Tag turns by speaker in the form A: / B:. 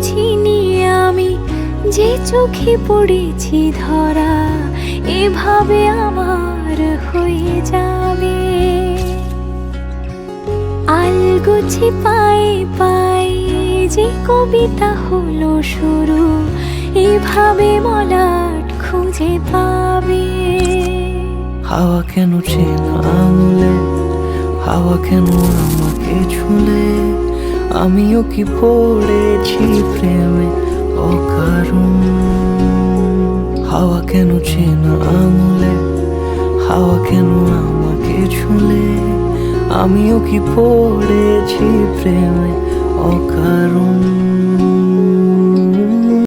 A: বুঝিনি আমি যে চোখে পড়েছি ধরা, এভাবে আমার হয়ে যাবে। আলগুছি পাই পাই যে কবিতা হলো শুরু, এভাবে মলাট খুঁজে পাবে।
B: হাওয়া কেন ছিল আঙুলে, হাওয়া কেন আমাকে ছুলে? আমিও কি পড়েছি প্রেমে অকারণ? হাওয়া কেন চেনা আঙুলে? হাওয়া কেন আমাকে ছুলে? আমিও কি পড়েছি প্রেমে অকারণ?